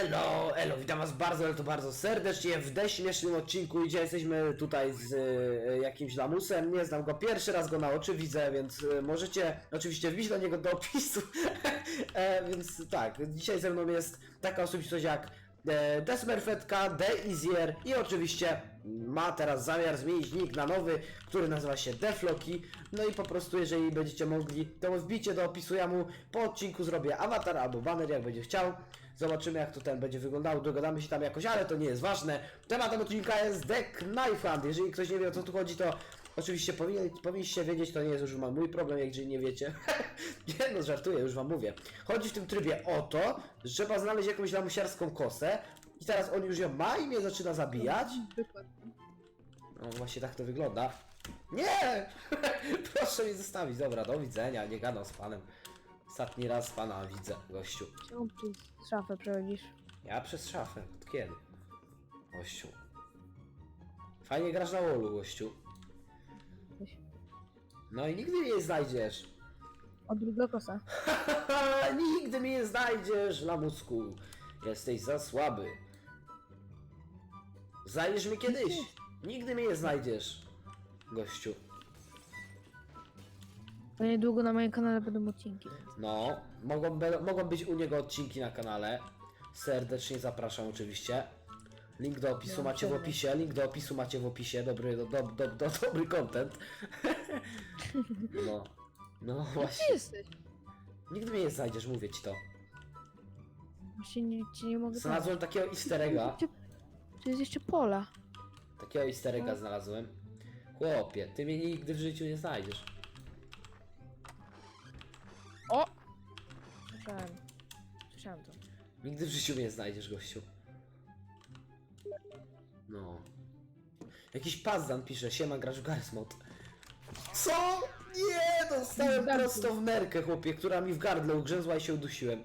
Elo, elo, witam was bardzo, ale to bardzo serdecznie w dość śmiesznym odcinku. Dzisiaj jesteśmy tutaj z e, jakimś lamusem, nie znam go, pierwszy raz go na oczy widzę, więc e, możecie oczywiście wbić do niego do opisu. e, więc tak, dzisiaj ze mną jest taka osobistość jak e, Desmerfetka, Easier i oczywiście ma teraz zamiar zmienić nick na nowy, który nazywa się Defloki. No i po prostu jeżeli będziecie mogli, to wbijcie do opisu, ja mu po odcinku zrobię awatar albo banner jak będzie chciał. Zobaczymy jak to ten będzie wyglądało, dogadamy się tam jakoś, ale to nie jest ważne. Tematem odcinka jest The Knife Hunt. Jeżeli ktoś nie wie o co tu chodzi, to oczywiście powinien, powinniście wiedzieć, to nie jest już ma mój problem, jak jeżeli nie wiecie. nie no, żartuję, już wam mówię. Chodzi w tym trybie o to, że trzeba znaleźć jakąś lamusiarską kosę i teraz on już ją ma i mnie zaczyna zabijać. Dokładnie. No właśnie tak to wygląda. Nie! Proszę mnie zostawić. Dobra, do widzenia. Nie gadam z panem. Ostatni raz pana widzę, gościu. Czemu przez szafę przechodzisz? Ja przez szafę. Od kiedy? Gościu. Fajnie grasz na wolu, gościu. No i nigdy mnie nie znajdziesz. Od drugiego kosa. nigdy mnie nie znajdziesz, lamusku. Jesteś za słaby. Znajdziesz mnie kiedyś. Nigdy mnie nie znajdziesz, gościu. To niedługo na moim kanale będą odcinki. No, mogą, be, mogą być u niego odcinki na kanale. Serdecznie zapraszam oczywiście. Link do opisu No, macie w opisie, link do opisu macie w opisie, dobry, do, do, do, do, dobry content. No, no Gdzie właśnie. jesteś? Nigdy mnie nie znajdziesz, mówię ci to. Właśnie nie, ci nie mogę Znalazłem takiego easter egga, Tu jest jeszcze pola. takiego easter egga znalazłem. Chłopie, ty mnie nigdy w życiu nie znajdziesz. O! Słyszałem. Słyszałem to. Nigdy w życiu mnie nie znajdziesz, gościu. No. Jakiś pazdan pisze, siema grasz w Garry's Mod. Co? Nie, dostałem gardle. prosto w nerkę, chłopie, która mi w gardle ugrzęzła i się udusiłem.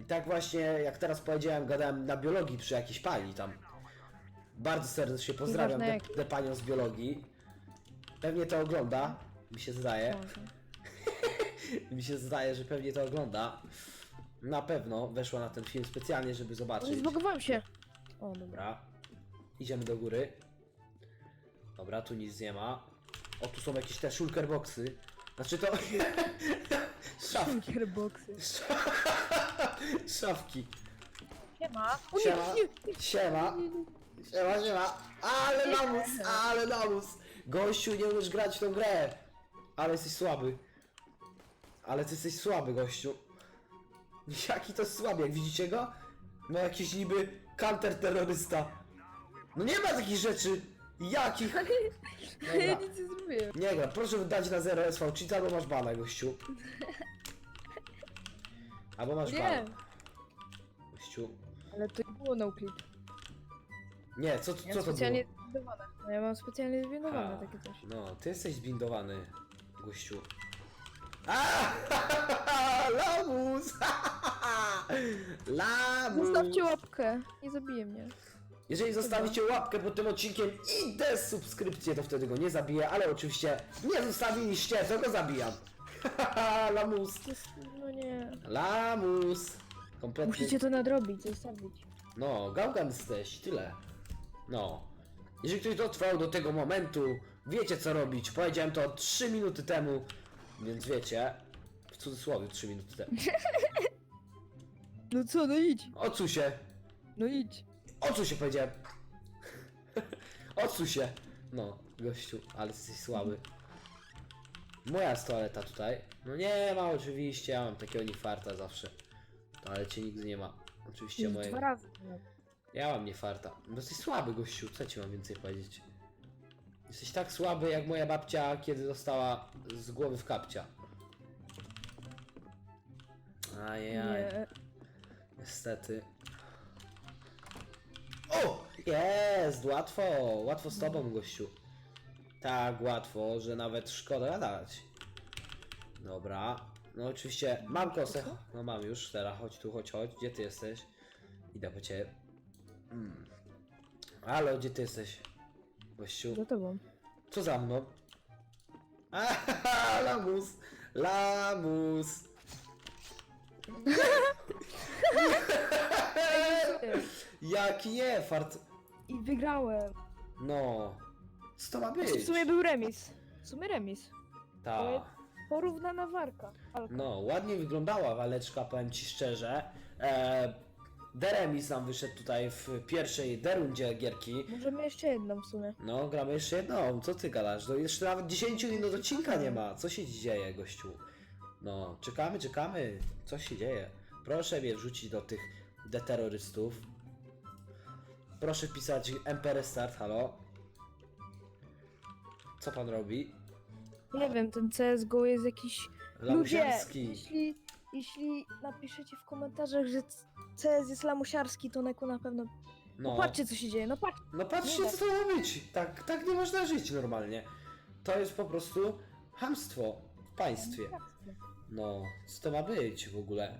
I tak właśnie, jak teraz powiedziałem, gadałem na biologii przy jakiejś pani tam. Bardzo serdecznie pozdrawiam Nieważne tę panią z biologii. Pewnie to ogląda, mi się zdaje. Może. Mi się zdaje, że pewnie to ogląda. Na pewno weszła na ten film specjalnie, żeby zobaczyć. zbogowałem się! O, dobra. Dobra. Idziemy do góry. Dobra, tu nic nie ma. O, tu są jakieś te shulker boxy. Znaczy to... Szafki. Gearboxy. Szafki. Siema. O Siema. nie, nie, Siema. Siema, siema. Ale lamus, ale lamus. Gościu, nie umiesz grać w tą grę. Ale jesteś słaby. Ale ty jesteś słaby, gościu. Jaki to jak widzicie go? No jakiś niby counter-terrorysta. No nie ma takich rzeczy. Jakich? Ja Dobra. nic nie zrobiłem. Nie gra, proszę dać na 0 SV cheat albo masz bana, gościu. Albo masz Nie. bana. Gościu. Ale to nie było no clip. Nie, co, Ja co mam to było? specjalnie zbindowane. No ja mam specjalnie zbindowane takie coś. No, ty jesteś zbindowany, gościu. A! Lamus! Lamus! Zostawcie łapkę. Nie zabije mnie. Jeżeli zostawicie łapkę pod tym odcinkiem i des subskrypcję, to wtedy go nie zabiję, ale oczywiście nie zostawiliście, to go zabijam. Lamus! To jest, no nie. Lamus! Kompletnie. Musicie to nadrobić, zostawić. No, gałgan jesteś, tyle. No. Jeżeli ktoś dotrwał do tego momentu, wiecie co robić. Powiedziałem to 3 minuty temu, więc wiecie. W cudzysłowie 3 minuty temu. No co, no idź. Odsuń się! No idź. Odsuń się powiedziałem! Odsuń się! No, gościu, ale jesteś słaby. Moja jest toaleta tutaj. No nie ma oczywiście, ja mam takiego niefarta zawsze. Toalecie nigdy nie ma. Oczywiście mojego. Dwa razy. Ja mam nie farta. No jesteś słaby, gościu, co ci mam więcej powiedzieć? Jesteś tak słaby jak moja babcia, kiedy dostała z głowy w kapcia. Ajaj, Nie. Niestety. O! Jest! Łatwo! Łatwo z tobą, gościu. Tak łatwo, że nawet szkoda gadać. Dobra. No oczywiście, mam kosę. No mam już, teraz chodź tu, chodź, chodź. Gdzie ty jesteś? Idę po ciebie. Mm. Ale gdzie ty jesteś? Gościu. Za tobą. Co za mną? Ahaha, lamus! Lamus! Jaki fart. I wygrałem. No. Co to ma być? Znaczy, w sumie był remis. W sumie remis. Ta. Porównana warka. No, ładnie wyglądała waleczka, powiem ci szczerze. E, Deremis nam wyszedł tutaj w pierwszej derundzie gierki. Możemy jeszcze jedną w sumie. No, gramy jeszcze jedną, co ty gadasz? No jeszcze nawet 10 minut odcinka nie ma. Co się dzieje, gościu? No, czekamy, czekamy. Co się dzieje? Proszę mnie wrzucić do tych deterrorystów. Proszę wpisać MPR Start, halo. Co pan robi? Nie wiem, ten CSGO jest jakiś... Ludzie, Lamusiarski. jeśli, jeśli napiszecie w komentarzach, że c- CS jest lamusiarski, to Neko na pewno... No. No. Patrzcie co się dzieje, no patrz. No patrzcie, co to ma być. Tak, tak nie można żyć normalnie. To jest po prostu hamstwo w państwie. No, co to ma być w ogóle?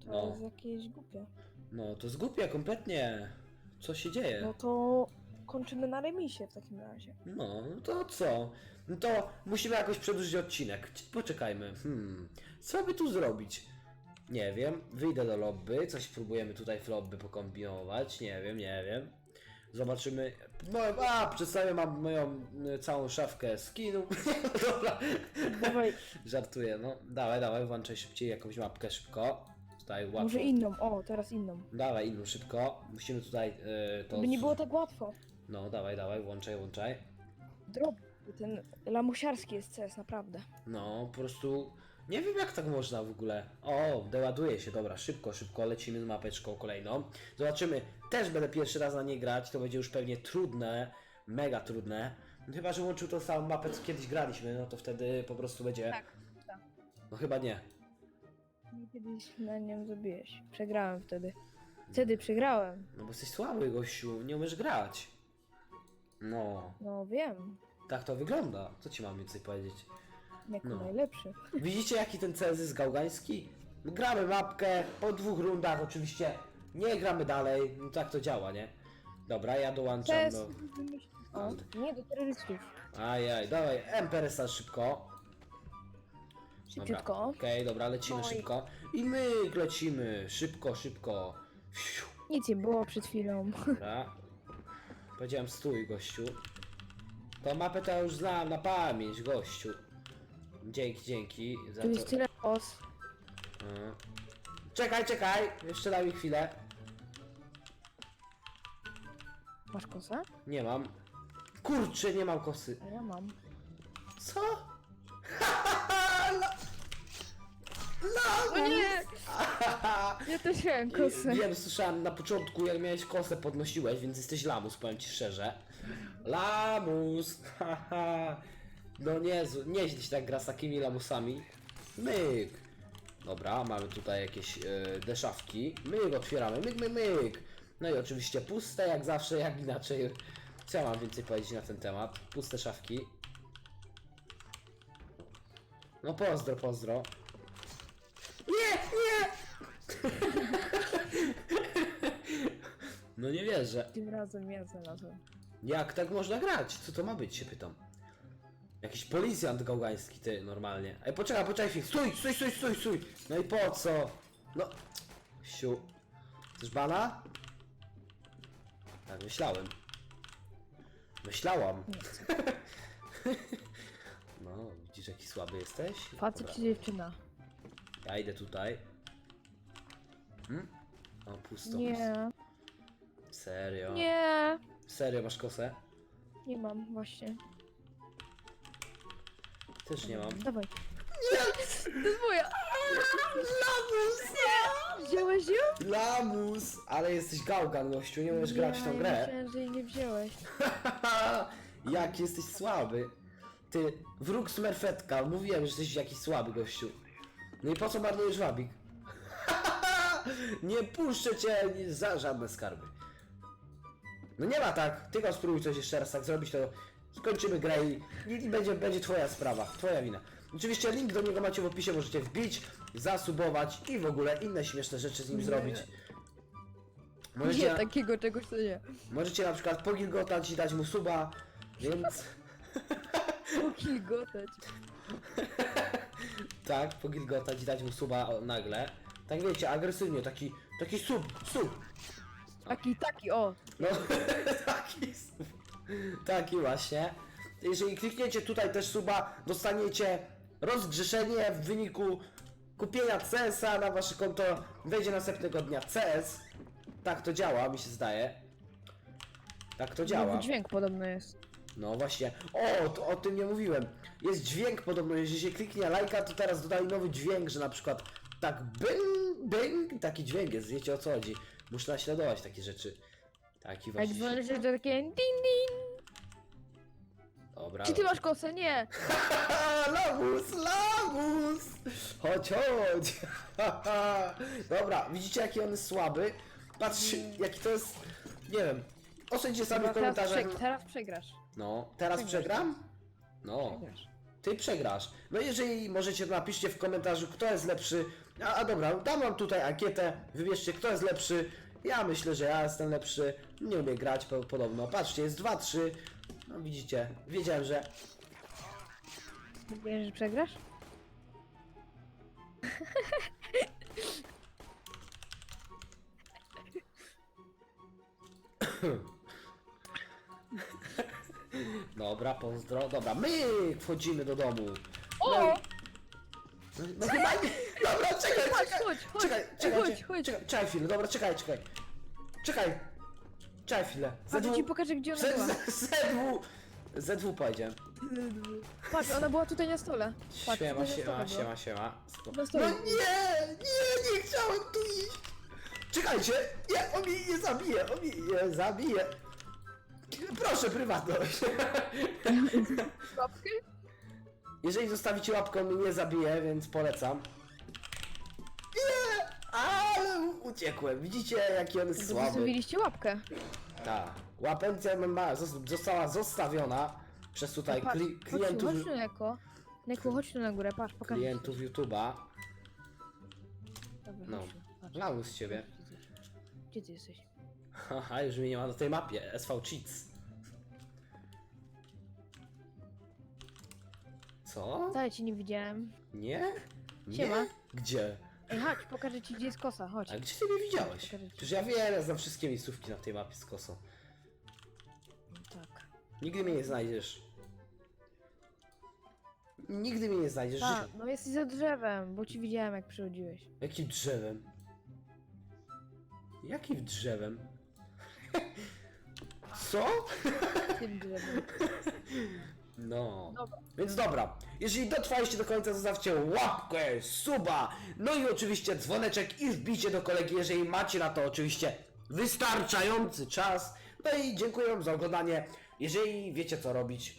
To No. jest jakieś głupie. No, to zgubia kompletnie. Co się dzieje? No to kończymy na remisie w takim razie. No, no to co? No to musimy jakoś przedłużyć odcinek. Poczekajmy. Hmm, co by tu zrobić? Nie wiem, wyjdę do lobby, coś próbujemy tutaj w lobby pokombinować, nie wiem, nie wiem. Zobaczymy. No, a, przedstawię mam moją y, całą szafkę skinu. Dobra, Dawaj, żartuję, no. Dawaj, dawaj, włączaj szybciej jakąś mapkę szybko. Tutaj łatwo. może inną, o, teraz inną. Dawaj inną szybko. Musimy tutaj y, to. By nie było tak łatwo. No, dawaj, dawaj, włączaj, włączaj. Drop. Ten lamusiarski jest CS, naprawdę. No, po prostu nie wiem jak tak można w ogóle. O, doładuje się, dobra, szybko, szybko lecimy z mapeczką kolejną. Zobaczymy, też będę pierwszy raz na nie grać, to będzie już pewnie trudne, mega trudne. No, chyba, że łączył tą samą mapę, co kiedyś graliśmy, no to wtedy po prostu będzie... Tak, tak. No chyba nie. Nie Kiedyś na nią zabiłeś. Przegrałem wtedy. Wtedy przegrałem. No bo jesteś słaby, gościu, nie umiesz grać. No, No wiem. tak to wygląda. Co ci mam więcej powiedzieć? Jako No. najlepszy. Widzicie jaki ten CS jest gałgański? Gramy mapkę, po dwóch rundach oczywiście nie gramy dalej, no tak to działa, nie? Dobra, ja dołączam CS. do... O, nie do terrorystów. Ajaj, dawaj, MPRS szybko. Szybciutko. Okej, dobra, lecimy i- szybko. I my lecimy, szybko, szybko. Fiu, Nic nie było przed chwilą. Dobra. Powiedziałem stój, gościu. Tą mapę to ja już znam na pamięć, gościu. Dzięki, dzięki za Tu to. jest tyle os. Mhm. Czekaj, czekaj, jeszcze daj mi chwilę. Masz kosę? Nie mam. Kurczę, nie mam kosy. A ja mam. Co? O nie! Ja też miałem kosę. Wiem, słyszałem na początku, jak miałeś kosę, podnosiłeś, więc jesteś lamus, powiem ci szczerze. Lamus! haha. no nie, nieźle się tak gra z takimi lamusami. Myk! Dobra, mamy tutaj jakieś e, deszawki. Myk, otwieramy, myk, myk, myk. No i oczywiście puste, jak zawsze, jak inaczej. Co ja mam więcej powiedzieć na ten temat? Puste szafki. No pozdro, pozdro. No nie wierzę. Tym razem ja znalazłem. Jak tak można grać? Co to ma być, się pytam. Jakiś policjant gałgański, ty, normalnie. Ej, poczekaj, poczekaj chwilę. Stój, stój, stój, stój, stój. No i po co? No, siu. Chcesz bana? Tak, myślałem. Myślałam. No, widzisz jaki słaby jesteś? Facet Dobra, czy dziewczyna? Ja idę tutaj. Hmm? O, pusto. Nie. Serio? Nie. Serio masz kosę? Nie mam właśnie. Też nie mam. Dawaj. To jest moja. Lamus! Wziąłeś ją? Lamus! Ale jesteś gałgan, gościu, nie możesz grać w tą Ja grę. Myślałem, że jej nie wziąłeś. Jak jesteś słaby. Ty, wróg smerfetka, mówiłem, że jesteś jakiś słaby, gościu. No i po co marnujesz wabik? nie puszczę cię za żadne skarby. No nie ma tak, ty go spróbuj coś jeszcze raz tak zrobić, to skończymy grę i, i będzie, będzie twoja sprawa, twoja wina. Oczywiście link do niego macie w opisie, możecie wbić, zasubować i w ogóle inne śmieszne rzeczy z nim Nie. zrobić. Nie, Możecie, takiego czegoś to nie. możecie na przykład pogilgotać i dać mu suba, więc... Pokilgotać. tak, pogilgotać i dać mu suba o, nagle. Tak wiecie, agresywnie, taki, taki sub, sub. Taki, taki, o. No, taki. Taki właśnie. Jeżeli klikniecie tutaj też suba, dostaniecie rozgrzeszenie w wyniku kupienia CS-a na wasze konto. Wejdzie następnego dnia CS. Tak to działa, mi się zdaje. Tak to działa. Dźwięk podobno jest. No właśnie. O, to, o tym nie mówiłem. Jest dźwięk podobno, jeżeli się kliknie lajka, to teraz dodali nowy dźwięk, że na przykład tak bing, bing, taki dźwięk jest, wiecie o co chodzi. Muszę naśladować takie rzeczy. Taki A jak właśnie. dzwonisz, to takie ding ding. Dobra. Czy ty masz kosę? Nie. Lamus, lamus! Chodź, chodź! Dobra, widzicie jaki on jest słaby? Patrzcie, jaki to jest... Nie wiem. Ocencie sami w Dobra, teraz, komentarzach. przeg- teraz przegrasz. No, teraz Przegrasz. przegram? No. Przegrasz. Ty przegrasz. No jeżeli możecie, to napiszcie w komentarzu, kto jest lepszy. A, a dobra, dam wam tutaj ankietę. Wybierzcie, kto jest lepszy. Ja myślę, że ja jestem lepszy. Nie umiem grać po, podobno. Patrzcie, jest 2-3. No widzicie, wiedziałem, że... Wiesz, że przegrasz? Dobra, pozdro. Dobra, my wchodzimy do domu. O! No, no chyba nie... Dobra, czekaj, Chodź, czekaj. chodź, chodź. Czekaj, czekaj, Chodź, czekaj, chodź. czekaj, czekaj chwilę, dobra, czekaj, czekaj. Czekaj. Czekaj chwilę. Patrz, ci pokażę, gdzie ona była. ZW. ZW powiedziałem. Patrz, ona była tutaj na stole. Patrz, Siema, tutaj na siema, stole była. siema, siema. Spoko. Na No stole. nie, nie, nie chciałem tu iść. Czekajcie, nie, on mnie nie zabije, on mnie nie zabije. Proszę, prywatność. Łapkę? Jeżeli zostawicie łapkę, on mnie nie zabije, więc polecam. Uciekłem. Widzicie, jaki on jest słaby. Zostawiliście łapkę. Tak. Łapencja MMA zos- została zostawiona przez tutaj Patrz, kli- chodź tu, klientów, chodź tu, Neko. Neko, chodź tu na górę, patrz, pokaż. klientów YouTube'a. Dobra, No. chodź tu, patrz. Lamus z ciebie. Gdzie ty jesteś? Haha, już mnie nie ma na tej mapie. SV Cheats. Co? Wcale cię nie widziałem. Nie? Nie? Siema. Gdzie? Ej, chodź, pokażę ci, gdzie jest kosa, chodź. A gdzie ty mnie widziałeś? Przecież ja wiem, ja znam wszystkie miejscówki na tej mapie z kosą. Tak. Nigdy mnie nie znajdziesz. Nigdy mnie nie znajdziesz. Życiu. no jesteś za drzewem, bo ci widziałem, jak przychodziłeś. Jakim drzewem? Jakim drzewem? Co? Tym drzewem. No. Dobra. Więc dobra, jeżeli dotrwaliście do końca, zostawcie łapkę, suba, no i oczywiście dzwoneczek i wbicie do kolegi, jeżeli macie na to oczywiście wystarczający czas. No i dziękuję wam za oglądanie. Jeżeli wiecie co robić,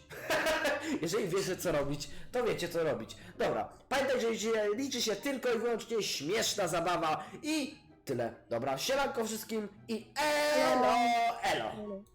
jeżeli wiecie co robić, to wiecie co robić. Dobra, pamiętajcie, że liczy się tylko i wyłącznie śmieszna zabawa i tyle. Dobra, siemanko wszystkim i elo. Elo.